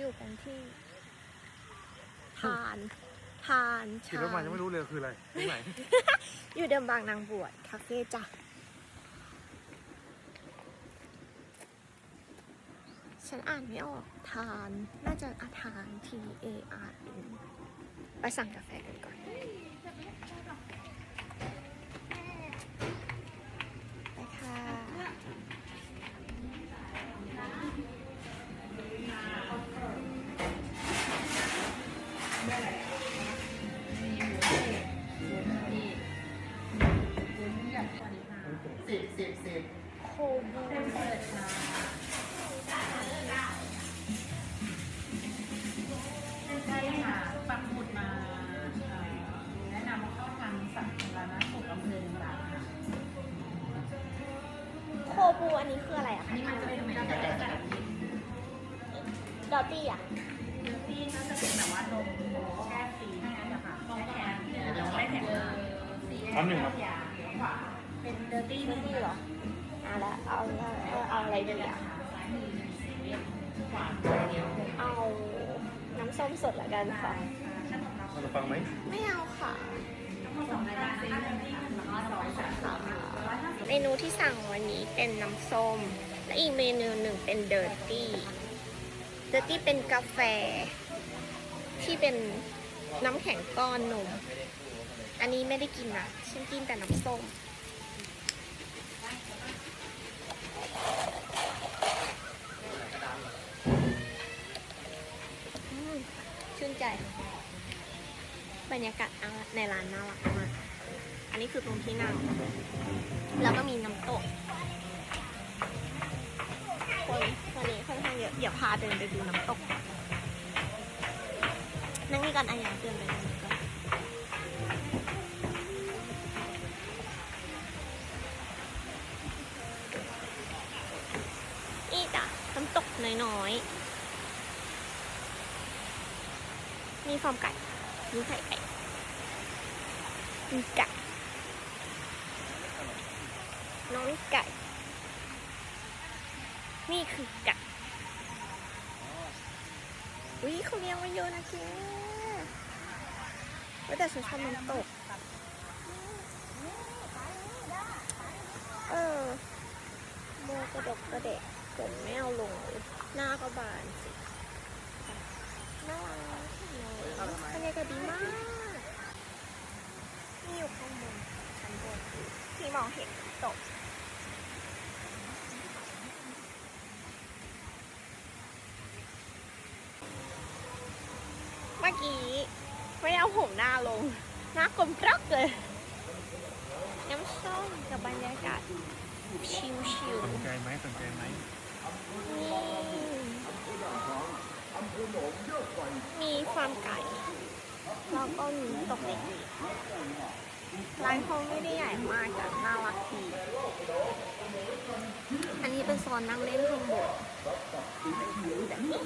อยู่กันที่ทานทานขี่รถมายังไม่รู้เลยคืออะไรตรงไหน อยู่เดิมบางนางบวชคาเฟ่จ้ะฉันอ่านไม่ออกทาน น่าจะอาทาน T A R N ไปสั่งกาแฟกันก่อน คบูเปิดค่ะใช่ค่ะปักหมุดมาเอ่อแนะนำว่าเข้าทางสาธารณสุขอำเภอต่างๆค่ะโคบูอันนี้คืออะไรอะอันคะนี้มันจะเป็นเหมือนกาแฟแบบนี้ดอตตี้อะเนื้อที่น่าจะเป็นแบบว่านมแช่ฟรีทั้งนั้นนะคะนมแข็งเดี๋ยวไม่แข็งมากอันหนึ่งครับขวาเป็นเดอร์ตี้ดอตตี้เหรอ อะแล้วเอาเอาเอาอะไรดีอะซ้ายมือเซเว่นขวาเดียวเอาน้ำส้มสดละกันค่ะขนมเราเราฟังไหมไม่เอาค่ะทั้งหมดสองรายการนะคะเดอร์ตี้แล้วก็ร้อยสามสิบร้อยห้าสิบเมนูที่สั่งวันนี้เป็นน้ำส้ม และอีกเมนูหนึ่งเป็นเดอร์ตี้เดอร์ตี้เป็นกาแฟ ที่เป็นน้ำแข็งก้อนนม อันนี้ไม่ได้กินนะฉันกินแต่น้ำส้ม บรรยากาศในร้านน่ารักมาก อันนี้คือตรงที่นั่ง แล้วก็มีน้ำตก คนวันนี้ค่อนข้างเยอะ เดี๋ยวพาเดินไปดูน้ำตก นั่งนี่กันอายาเดินไปดูกันนี่จ้ะน้ำตกน้อยๆ มีฟาร์มไก่มีไข่ไก่มีไก่น้องไก่ นี่คือไก่อุ้ยเขาเลี้ยงไว้เยอะนะเจ๊เว้ยแต่ฉันชอบน้ำตก เออโมกระดกกระเดะเกิดไม่เอาลง หน้าก็บานสิ น่ารักเลยบรรยากาศดีมากนี่อยู่ข้างบนชั้นบนที่มองเห็นน้ำตกเมื่อกี้ไม่ได้เอาผมหน้าลงหน้ากลมกรักเลยน้ำส้มกับบรรยากาศชิวสนใจไหมสนใจไหมๆนี่ มีฟาร์มไก่ แล้วก็มีตกเด็กร้านเขาไม่ได้ใหญ่มากแต่น่ารักดีอันนี้เป็นโซนนั่งเล่นข้างบนแบบนี้